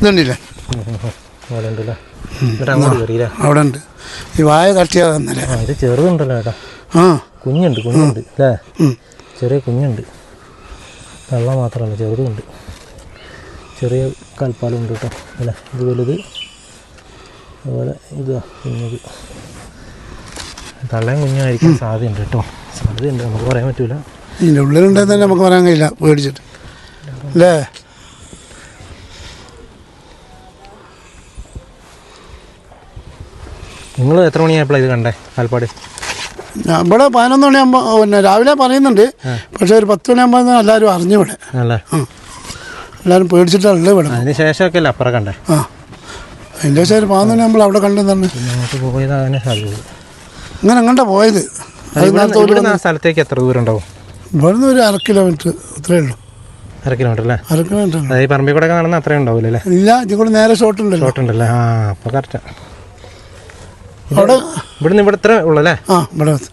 ഇതുണ്ടല്ലേ അവിടെ ഉണ്ട്. ഈ വായ തട്ടിയാ തന്നല്ലേ ആ ഇത് ചെറുതുണ്ടല്ലോ ഏട്ടാ. ആ. കുഞ്ഞുണ്ട് കുഞ്ഞുണ്ട് അല്ലേ? ചെറിയ കുഞ്ഞുണ്ട്. വെള്ളം മാത്രമല്ല ചെറുതുണ്ട്. ചെറിയ കൽപ്പാലുണ്ട് കേട്ടോ അല്ലേ? ഇത്. വലുത് അതുപോലെ ഇതാ കുഞ്ഞത് തള്ളയും കുഞ്ഞായിരിക്കാൻ സാധ്യതയുണ്ട് കേട്ടോ. സാധ്യതയുണ്ട് നമുക്ക് പറയാൻ പറ്റൂല. ഇതിന്റെ ഉള്ളിലുണ്ടെന്ന് തന്നെ നമുക്ക് പറയാൻ കഴിയില്ല. പേടിച്ചിട്ട്. അല്ലേ? നിങ്ങൾ എത്ര മണിയായപ്പോഴാണ് ഇത് കണ്ടേ? കാൽപ്പാട് ഞാൻ ഇവിടെ പതിനൊന്ന് മണിയാകുമ്പോൾ പിന്നെ രാവിലെ പറയുന്നുണ്ട്. പക്ഷെ ഒരു പത്ത് മണിയാകുമ്പോൾ എല്ലാവരും അറിഞ്ഞു ഇവിടെ. അല്ലേ എല്ലാവരും പേടിച്ചിട്ടുള്ളത് ഇവിടെ. അതിന് ശേഷമൊക്കെ അല്ലേ അപ്പുറം കണ്ടേ? ആ. അതിന്റെ ശേഷം ഒരു പതിനൊന്ന് മണിയാകുമ്പോൾ അവിടെ കണ്ടെന്നാണ്. സാധ്യത. അങ്ങനെ അങ്ങോട്ടാണ് പോയത്? സ്ഥലത്തേക്ക് എത്ര ദൂരം ഉണ്ടാവും? ഇവിടുന്ന് ഒരു അര കിലോമീറ്റർ അത്രേ ഉള്ളൂ. അര കിലോമീറ്റർ അല്ലേ അര കിലോമീറ്റർ അതായത് ഈ പറമ്പിൽ കൂടെ ഒക്കെ അത്രയും ഉണ്ടാവില്ല അല്ലേ ഇല്ല കൂടെ നേരെ ഷോട്ട് ഉണ്ടല്ലോ. ഷോട്ട് ഉണ്ടല്ലേ? ആ അപ്പൊ കറക്റ്റാ അവിടെ ഇവിടുന്ന് ഇവിടെ ഇത്ര ഉള്ളല്ലേ ആ ഇവിടെ വന്ന്.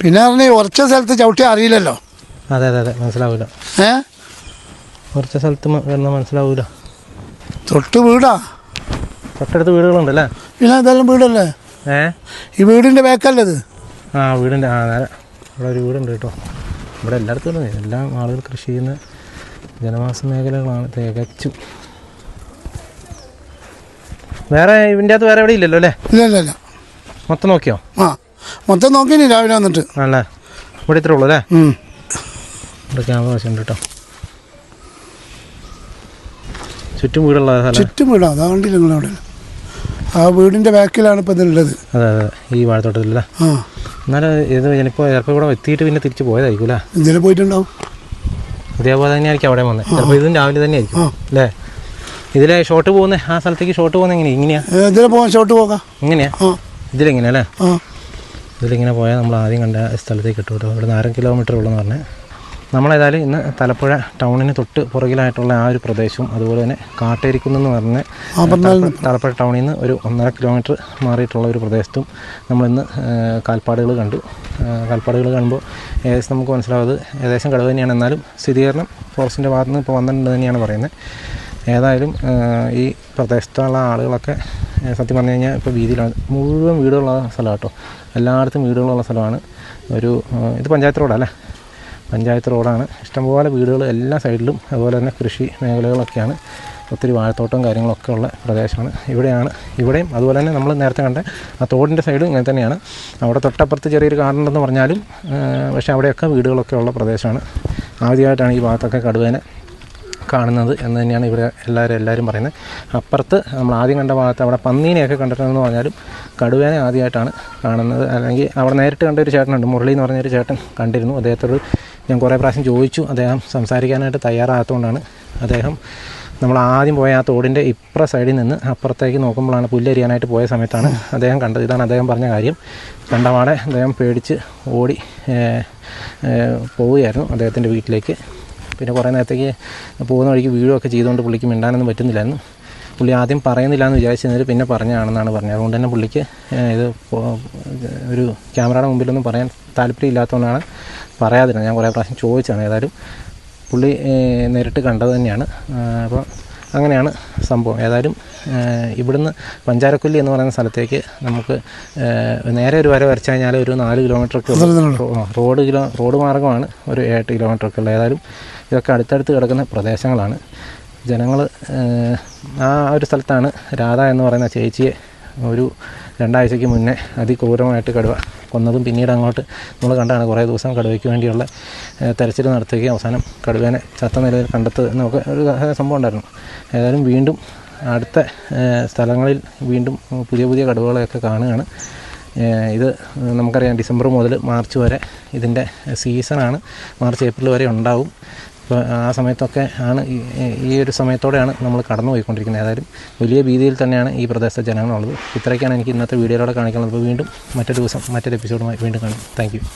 പിന്നെ പറഞ്ഞാൽ ഉറച്ച സ്ഥലത്ത് ചവിട്ടി അറിയില്ലല്ലോ. അതെ അതെ അതെ മനസ്സിലാവില്ല ഏ? കുറച്ച് സ്ഥലത്ത് മ- വരുന്ന മനസ്സിലാവൂല. തൊട്ട് വീടാ. തൊട്ടടുത്ത് വീടുകളുണ്ടല്ലേ പിന്നെ ഇതെല്ലാം വീടല്ലേ? ഏ? ഈ വീടിന്റെ ബാക്കല്ലത് ആ വീടിന്റെ ആ നേരെ ഇവിടെ ഒരു വീടുണ്ട് കേട്ടോ. ഇവിടെ എല്ലായിടത്തും എല്ലാം ആളുകൾ കൃഷി ചെയ്യുന്ന ജനവാസ മേഖലകളാണ്. തികച്ചും. വേറെ ഇതിന്റെ അകത്ത് വേറെ എവിടെ ഇല്ലല്ലോ അല്ലേ? ഇല്ല ഇല്ല ഇല്ല. മൊത്തം നോക്കിയോ? ആ മൊത്തം നോക്കിനി രാവിലെ വന്നിട്ട്. അല്ലേ ഇവിടെ ഇത്രേ ഉള്ളൂ അല്ലേ? ഇവിടെ ക്യാമറ വെച്ചിട്ടുണ്ട് കേട്ടോ. ചുറ്റും വീടുള്ള സ്ഥലം. ചുറ്റും വീടാ. അതാ കണ്ടില്ല നിങ്ങളവിടെ. ആ വീടിന്റെ ബാക്കിലാണ് ഇപ്പൊ ഇതുള്ളത് അതെ അതെ. ഈ വാഴത്തോട്ടത്തിലല്ലേ? ആ. എന്നാലും ഇത് ചിലപ്പോൾ ചിലപ്പോൾ ഇവിടെ എത്തിയിട്ട് പിന്നെ തിരിച്ചു പോയതായിരിക്കും അല്ലേ ഇതിൽ പോയിട്ടുണ്ടാവും. ഇതേപോലെ തന്നെയായിരിക്കും അവിടെ വന്നത് ചിലപ്പോൾ ഇതും രാവിലെ. അല്ലേ? ഇതിലെ ഷോട്ട് പോകുന്ന? ആ സ്ഥലത്തേക്ക് ഷോട്ട് പോകുന്ന എങ്ങനെയാ? ഇങ്ങനെയാ? ഇതിൽ പോകാൻ ഷോട്ട് പോകാം. ഇങ്ങനെയാ? ആ. ഇതിലെങ്ങനെ അല്ലേ? ആ. ഇതിലിങ്ങനെ പോയാൽ നമ്മൾ ആദ്യം കണ്ട സ്ഥലത്തേക്ക് കിട്ടും കേട്ടോ. ഇവിടെ നിന്ന് അര കിലോമീറ്റർ ഉള്ളെന്ന് പറഞ്ഞാൽ നമ്മളേതായാലും ഇന്ന് തലപ്പുഴ ടൗണിന് തൊട്ട് പുറകിലായിട്ടുള്ള ആ ഒരു പ്രദേശവും അതുപോലെ തന്നെ കാട്ടേരിക്കുന്നെന്ന് പറഞ്ഞ തലപ്പുഴ ടൗണിൽ നിന്ന് ഒരു ഒന്നര കിലോമീറ്റർ മാറിയിട്ടുള്ള ഒരു പ്രദേശത്തും നമ്മളിന്ന് കാൽപ്പാടുകൾ കണ്ടു. കാൽപ്പാടുകൾ കാണുമ്പോൾ ഏകദേശം നമുക്ക് മനസ്സിലാവുന്നത് ഏകദേശം കടുവ തന്നെയാണ്. എന്നാലും സ്ഥിരീകരണം ഫോറസ്റ്റിന്റെ ഭാഗത്ത് നിന്ന് ഇപ്പോൾ വന്നിട്ടുണ്ട് തന്നെയാണ് പറയുന്നത്. ഏതായാലും ഈ പ്രദേശത്തുള്ള ആളുകളൊക്കെ സത്യം പറഞ്ഞു കഴിഞ്ഞാൽ ഇപ്പോൾ വീതിയിലാണ്. മുഴുവൻ വീടുകളുള്ള സ്ഥലമാണ് കേട്ടോ. എല്ലായിടത്തും വീടുകളുള്ള സ്ഥലമാണ്. ഒരു ഇത് പഞ്ചായത്ത് റോഡല്ലേ പഞ്ചായത്ത് റോഡാണ്. ഇഷ്ടംപോലെ വീടുകൾ എല്ലാ സൈഡിലും അതുപോലെ തന്നെ കൃഷി മേഖലകളൊക്കെയാണ്. ഒത്തിരി വാഴത്തോട്ടം കാര്യങ്ങളൊക്കെ ഉള്ള പ്രദേശമാണ്. ഇവിടെയാണ് ഇവിടെയും അതുപോലെ തന്നെ നമ്മൾ നേരത്തെ കണ്ട ആ തോടിന്റെ സൈഡും ഇങ്ങനെ തന്നെയാണ്. അവിടെ തൊട്ടപ്പുറത്ത് ചെറിയൊരു കാടുണ്ടെന്ന് പറഞ്ഞാലും പക്ഷേ അവിടെയൊക്കെ വീടുകളൊക്കെ ഉള്ള പ്രദേശമാണ്. ആദ്യമായിട്ടാണ് ഈ ഭാഗത്തൊക്കെ കടുവേനെ കാണുന്നത് എന്ന് തന്നെയാണ് ഇവിടെ എല്ലാവരും എല്ലാവരും പറയുന്നത്. അപ്പുറത്ത് നമ്മൾ ആദ്യം കണ്ട ഭാഗത്ത് അവിടെ പന്നീനെയൊക്കെ കണ്ടിട്ടുണ്ടെന്ന് പറഞ്ഞാലും കടുവേനെ ആദ്യമായിട്ടാണ് കാണുന്നത്. അല്ലെങ്കിൽ അവിടെ നേരിട്ട് കണ്ട ഒരു ചേട്ടനുണ്ട് മുരളി എന്ന് പറഞ്ഞൊരു ചേട്ടൻ കണ്ടിരുന്നു. അദ്ദേഹത്തോട് ഞാൻ കുറേ പ്രാവശ്യം ചോദിച്ചു. അദ്ദേഹം സംസാരിക്കാനായിട്ട് തയ്യാറാകാത്തതുകൊണ്ടാണ് അദ്ദേഹം നമ്മൾ ആദ്യം പോയ ആ തോടിന്റെ ഇപ്പുറ സൈഡിൽ നിന്ന് അപ്പുറത്തേക്ക് നോക്കുമ്പോഴാണ് പുല്ലരിയാനായിട്ട് പോയ സമയത്താണ് അദ്ദേഹം കണ്ടത്. ഇതാണ് അദ്ദേഹം പറഞ്ഞ കാര്യം. കണ്ടപാടെ അദ്ദേഹം പേടിച്ച് ഓടി പോവുകയായിരുന്നു അദ്ദേഹത്തിന്റെ വീട്ടിലേക്ക്. പിന്നെ കുറേ നേരത്തേക്ക് പോകുന്ന വഴിക്ക് വീഴുകയൊക്കെ ചെയ്തുകൊണ്ട് പുള്ളിക്ക് മിണ്ടാനൊന്നും പറ്റുന്നില്ലായിരുന്നു. പുള്ളി ആദ്യം പറയുന്നില്ല എന്ന് വിചാരിച്ചിരുന്നത് പിന്നെ പറഞ്ഞാണെന്നാണ് പറഞ്ഞത്. അതുകൊണ്ട് തന്നെ പുള്ളിക്ക് ഇത് ഒരു ക്യാമറയുടെ മുമ്പിലൊന്നും പറയാൻ താല്പര്യമില്ലാത്തതുകൊണ്ടാണ് പറയാതിരുന്നത്. ഞാൻ കുറേ പ്രാവശ്യം ചോദിച്ചതാണ് ഏതായാലും പുള്ളി നേരിട്ട് കണ്ടത് തന്നെയാണ്. അപ്പോൾ അങ്ങനെയാണ് സംഭവം. ഏതായാലും ഇവിടുന്ന് പഞ്ചാരക്കൊല്ലി എന്ന് പറയുന്ന സ്ഥലത്തേക്ക് നമുക്ക് നേരെ ഒരു വര വരച്ചു കഴിഞ്ഞാൽ ഒരു നാല് കിലോമീറ്ററൊക്കെ ഒക്കെ റോഡ് കിലോ റോഡ് മാർഗമാണ് ഒരു എട്ട് കിലോമീറ്ററൊക്കെ ഉള്ളത്. ഏതായാലും ഇതൊക്കെ അടുത്തടുത്ത് കിടക്കുന്ന പ്രദേശങ്ങളാണ്. ജനങ്ങൾ ആ ഒരു സ്ഥലത്താണ് രാധ എന്ന് പറയുന്ന ചേച്ചിയെ ഒരു രണ്ടാഴ്ചയ്ക്ക് മുന്നേ അതിക്രൂരമായിട്ട് കടുവ കൊന്നതും പിന്നീട് അങ്ങോട്ട് നമ്മൾ കണ്ടാണ് കുറേ ദിവസം കടുവയ്ക്ക് വേണ്ടിയുള്ള തെരച്ചിൽ നടത്തുകയും അവസാനം കടുവേനെ ചത്ത നിലയിൽ കണ്ടെത്തുക എന്നൊക്കെ ഒരു സംഭവം ഉണ്ടായിരുന്നു. ഏതായാലും വീണ്ടും അടുത്ത സ്ഥലങ്ങളിൽ വീണ്ടും പുതിയ പുതിയ കടുവകളെയൊക്കെ കാണുകയാണ്. ഇത് നമുക്കറിയാം ഡിസംബർ മുതൽ മാർച്ച് വരെ ഇതിന്റെ സീസണാണ്. മാർച്ച് ഏപ്രിൽ വരെ ഉണ്ടാവും. അപ്പോൾ ആ സമയത്തൊക്കെ ആണ് ഈ- ഒരു സമയത്തോടെയാണ് നമ്മൾ കടന്നു പോയിക്കൊണ്ടിരിക്കുന്നത് ഏതായാലും വലിയ ഭീതിയിൽ തന്നെയാണ് ഈ പ്രദേശത്തെ ജനങ്ങളുള്ളത്. ഇത്രയൊക്കെയാണ് എനിക്ക് ഇന്നത്തെ വീഡിയോയിലൂടെ കാണിക്കാനുള്ളത്. വീണ്ടും മറ്റൊരു ദിവസം മറ്റൊരു എപ്പിസോഡുമായി വീണ്ടും കാണാം. താങ്ക്